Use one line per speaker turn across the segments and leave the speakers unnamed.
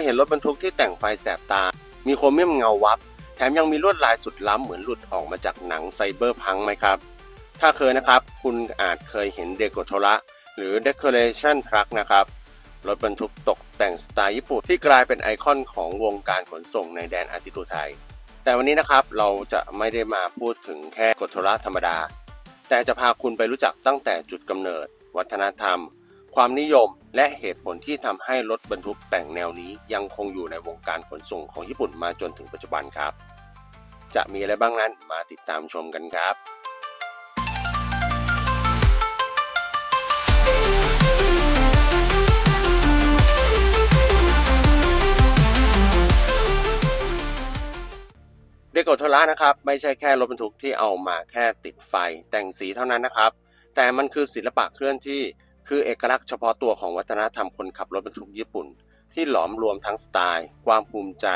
ยเห็นรถบรรทุกที่แต่งไฟแสบตา มีโครเมียมเงาวับ แถมยังมีลวดลายสุดล้ำเหมือนหลุดออกมาจากหนังไซเบอร์พังไหมครับ ถ้าเคยนะครับ คุณอาจเคยเห็นเดโกโทระหรือ Decoration Truck นะครับ รถบรรทุกตกแต่งสไตล์ญี่ปุ่นที่กลายเป็นไอคอนของวงการขนส่งในแดนอาทิตย์อุทัยแต่วันนี้นะครับเราจะไม่ได้มาพูดถึงแค่กโทระธรรมดา แต่จะพาคุณไปรู้จักตั้งแต่จุดกำเนิด วัฒนธรรม ความนิยมและเหตุผลที่ทำให้รถบรรทุกแต่งแนวนี้ยังคงอยู่ในวงการขนส่งของญี่ปุ่นมาจนถึงปัจจุบันครับ จะมีอะไรบ้างนั้นมาติดตามชมกันครับเดโกโทระนะครับไม่ใช่แค่รถบรรทุกที่เอามาแค่ติดไฟแต่งสีเท่านั้นนะครับ แต่มันคือศิลปะเคลื่อนที่ คือเอกลักษณ์เฉพาะตัวของวัฒนธรรมคนขับรถบรรทุกญี่ปุ่น ที่หลอมรวมทั้งสไตล์ ความภูมิใจ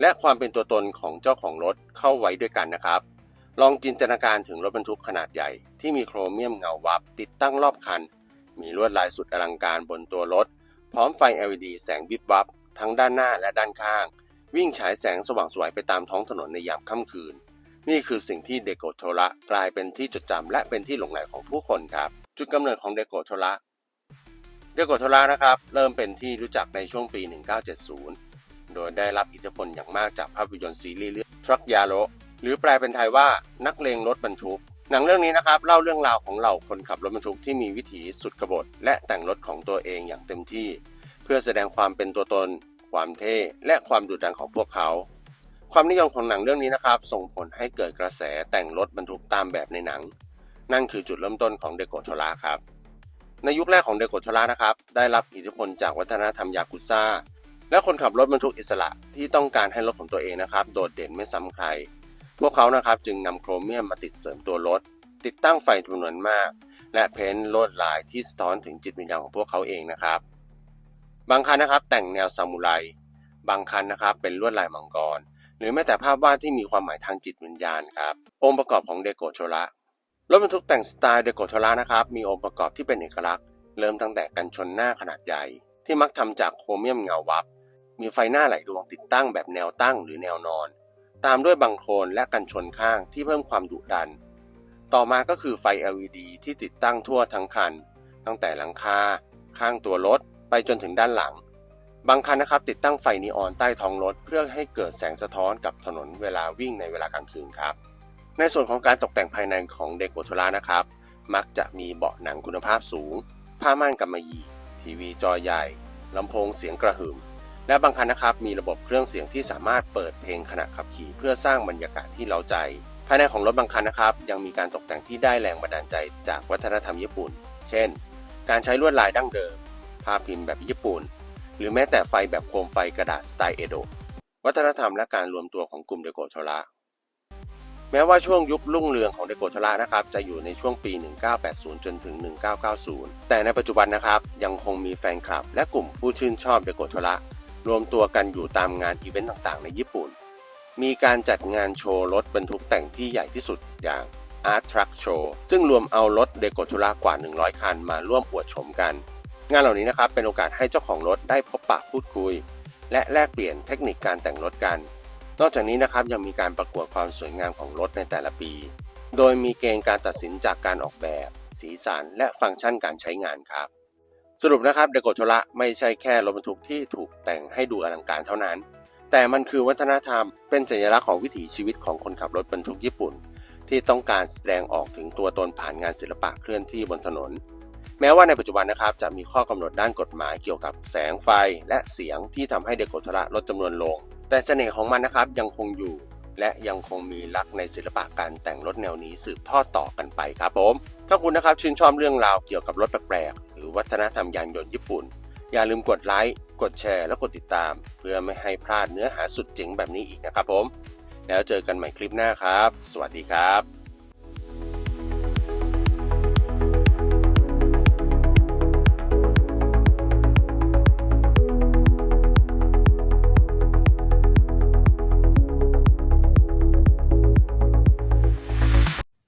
และความเป็นตัวตนของเจ้าของรถเข้าไว้ด้วยกันนะครับ ลองจินตนาการถึงรถบรรทุกขนาดใหญ่ ที่มีโครเมียมเงาวับติดตั้งรอบคัน มีลวดลายสุดอลังการบนตัวรถ พร้อมไฟ LED แสงวิบวับ ทั้งด้านหน้าและด้านข้าง วิ่งฉายแสงสว่างสวยไปตามท้องถนนในยามค่ำคืน นี่คือสิ่งที่เดโกโทระกลายเป็นที่จดจำและเป็นที่หลงใหลของผู้คนครับ จุดกำเนิดของเดโกโทระ เดโกโทระนะครับ เริ่มเป็นที่รู้จักในช่วงปี 1970 โดยได้รับอิทธิพลอย่างมากจากภาพยนตร์ซีรีส์เรื่องทรัคยาโรหรือแปลเป็นไทยว่านักเลงรถบรรทุก หนังเรื่องนี้นะครับเล่าเรื่องราวของเหล่าคนขับรถบรรทุกที่มีวิถีสุดกบฏและแต่งรถของตัวเองอย่างเต็มที่ เพื่อแสดงความเป็นตัวตน ความเท่และความดุดันของพวกเขา ความนิยมของหนังเรื่องนี้นะครับ ส่งผลให้เกิดกระแสแต่งรถบรรทุกตามแบบในหนัง นั่นคือจุดเริ่มต้นของเดโกโทระครับ ในยุคแรกของเดโกโทระนะครับ ได้รับอิทธิพลจากวัฒนธรรมยากุซ่า และคนขับรถบรรทุกอิสระที่ต้องการให้รถของตัวเองนะครับ โดดเด่นไม่ซ้ำใคร พวกเขานะครับจึงนำโครเมียมมาติดเสริมตัวรถ ติดตั้งไฟจำนวนมาก และเพ้นท์ลวดลายที่สะท้อนถึงจิตวิญญาณของพวกเขาเองนะครับ บางคันนะครับแต่งแนวซามูไร บางคันนะครับเป็นลวดลายมังกร หรือแม้แต่ภาพวาดที่มีความหมายทางจิตวิญญาณครับ องค์ประกอบของเดโกโทระ รถบรรทุกแต่งสไตล์เดโกโทระนะครับ มีองค์ประกอบที่เป็นเอกลักษณ์ เริ่มตั้งแต่กันชนหน้าขนาดใหญ่ ที่มักทำจากโครเมียมเงาวับ มีไฟหน้าหลายดวงติดตั้งแบบแนวตั้งหรือแนวนอน ตามด้วยบังโคลนและกันชนข้างที่เพิ่มความดุดัน ต่อมาก็คือไฟ LED ที่ติดตั้งทั่วทั้งคัน ตั้งแต่หลังคา ข้างตัวรถ ไปจนถึงด้านหลัง บางคันนะครับติดตั้งไฟนีออนใต้ท้องรถ เพื่อให้เกิดแสงสะท้อนกับถนนเวลาวิ่งในเวลากลางคืนครับ ในส่วนของการตกแต่งภายในของเดโกโทระนะครับ มักจะมีเบาะหนังคุณภาพสูง ผ้าม่านกำมะหยี่ ทีวีจอใหญ่ลำโพงเสียงกระหึ่ม และบางคันนะครับ มีระบบเครื่องเสียงที่สามารถเปิดเพลงขณะขับขี่ เพื่อสร้างบรรยากาศที่เร้าใจ ภายในของรถบางคันนะครับ ยังมีการตกแต่งที่ได้แรงบันดาลใจจากวัฒนธรรมญี่ปุ่น เช่น การใช้ลวดลายดั้งเดิมภาพพิมพ์แบบญี่ปุ่น หรือแม้แต่ไฟแบบโคมไฟกระดาษสไตล์เอโดะวัฒนธรรมและการรวมตัวของกลุ่มเดโกโทระ แม้ว่าช่วงยุครุ่งเรืองของเดโกทระนะครับจะอยู่ในช่วงปี 1980 จนถึง 1990 แต่ในปัจจุบันนะครับยังคงมีแฟนคลับ และกลุ่มผู้ชื่นชอบเดโกทระรวมตัวกันอยู่ตามงานอีเวนต์ต่างๆ ในญี่ปุ่น มีการจัดงานโชว์รถบรรทุกแต่งที่ใหญ่ที่สุดอย่าง Art Truck Show ซึ่งรวมเอารถเดโกทระกว่า 100 คันมาร่วมอวดโฉมกัน งานเหล่านี้นะครับเป็นโอกาสให้เจ้าของรถได้พบปะพูดคุย และแลกเปลี่ยนเทคนิคการแต่งรถกัน นอกจากนี้นะครับยังมีการประกวดความสวยงามของรถในแต่ละปี โดยมีเกณฑ์การตัดสินจากการออกแบบ สีสัน และฟังก์ชันการใช้งานครับ สรุปนะครับเดโกโทระไม่ใช่แค่รถบรรทุกที่ถูกแต่งให้ดูอลังการเท่านั้น แต่มันคือวัฒนธรรมเป็นสัญลักษณ์ของวิถีชีวิตของคนขับรถบรรทุกญี่ปุ่น ที่ต้องการแสดงออกถึงตัวตนผ่านงานศิลปะเคลื่อนที่บนถนน แม้ว่าในปัจจุบันนะครับจะมีข้อกำหนดด้านกฎหมายเกี่ยวกับแสงไฟและเสียงที่ทำให้เดโกโทระลดจำนวนลง แต่เสน่ห์ของมันนะครับยังคงอยู่ และยังคงมีลักในศิลปะการแต่งรถแนวนี้สืบทอดต่อกันไปครับผม ถ้าคุณนะครับชื่นชอบเรื่องราวเกี่ยวกับรถแปลกๆหรือวัฒนธรรมยานยนต์ญี่ปุ่น อย่าลืมกดไลค์กดแชร์และกดติดตาม เพื่อไม่ให้พลาดเนื้อหาสุดเจ๋งแบบนี้อีกนะครับผม แล้วเจอกันใหม่คลิปหน้าครับ สวัสดีครับ